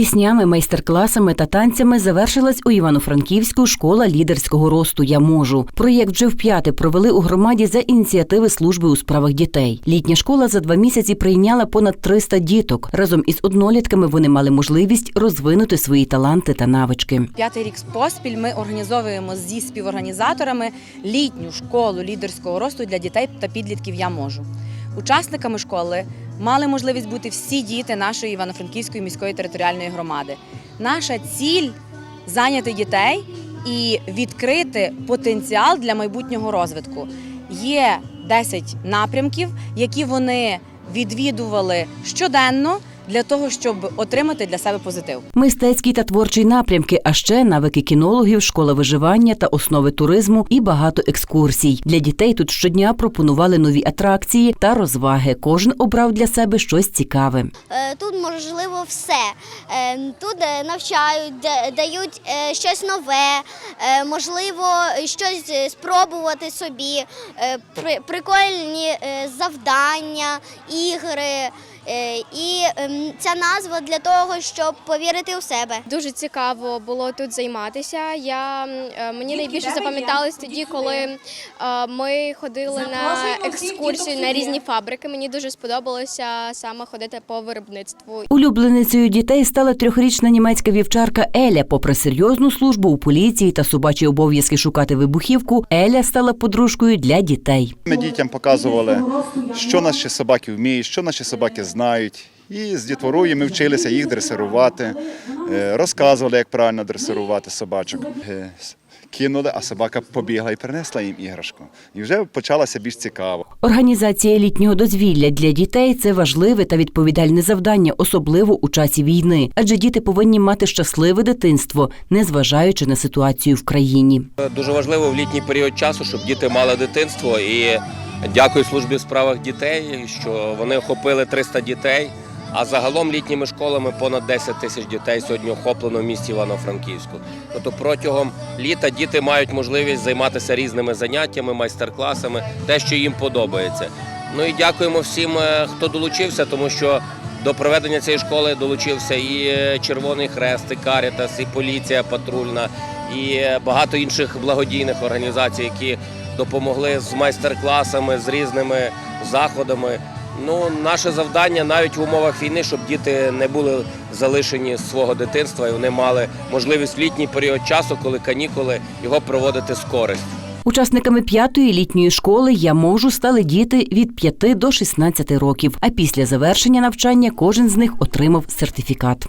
Піснями, майстер-класами та танцями завершилась у Івано-Франківську школа лідерського росту Я можу. Проєкт вже вп'яте провели у громаді за ініціативи служби у справах дітей. Літня школа за два місяці прийняла понад 300 діток. Разом із однолітками вони мали можливість розвинути свої таланти та навички. П'ятий рік поспіль ми організовуємо зі співорганізаторами літню школу лідерського росту для дітей та підлітків Я можу. Учасниками школи мали можливість бути всі діти нашої Івано-Франківської міської територіальної громади. Наша ціль зайняти дітей і відкрити потенціал для майбутнього розвитку. Є 10 напрямків, які вони відвідували щоденно для того, щоб отримати для себе позитив. Мистецькі та творчі напрямки, а ще навики кінологів, школа виживання та основи туризму і багато екскурсій. Для дітей тут щодня пропонували нові атракції та розваги. Кожен обрав для себе щось цікаве. Е, Тут можливо все. Е, Тут е, навчають, да- дають щось нове, можливо, щось спробувати собі, прикольні завдання, ігри. Е, І ем, ця назва для того, щоб повірити у себе. Дуже цікаво було тут займатися. Я е, мені найбільше запам'яталось тоді, коли е, ми ходили на екскурсію на різні фабрики. Мені дуже сподобалося саме ходити по виробництву. Улюбленицею дітей стала трьохрічна німецька вівчарка Еля. Попри серйозну службу у поліції та собачі обов'язки шукати вибухівку, Еля стала подружкою для дітей. Ми дітям показували, що наші собаки вміють, що наші собаки знають. І з дітворою ми вчилися їх дресирувати, е, розказували, як правильно дресирувати собачок. Е, Кинули, а собака побігла і принесла їм іграшку. І вже почалося більш цікаво. Організація літнього дозвілля для дітей це важливе та відповідальне завдання, особливо у часі війни, адже діти повинні мати щасливе дитинство, незважаючи на ситуацію в країні. Дуже важливо в літній період часу, щоб діти мали дитинство. І дякую службі в справах дітей, що вони охопили 300 дітей. А загалом літніми школами понад 10 тисяч дітей сьогодні охоплено в місті Івано-Франківську. Тобто протягом літа діти мають можливість займатися різними заняттями, майстер-класами, те, що їм подобається. Ну і дякуємо всім, е, хто долучився, тому що до проведення цієї школи долучився і е, Червоний Хрест, і Карітас, і поліція патрульна, і е, багато інших благодійних організацій, які допомогли з майстер-класами, з різними заходами. Ну, наше завдання навіть в умовах війни, щоб діти не були залишені з свого дитинства і вони мали можливість в літній період часу, коли канікули, його проводити з користю. Учасниками п'ятої літньої школи я можу стали діти від 5 до 16 років. А після завершення навчання кожен з них отримав сертифікат.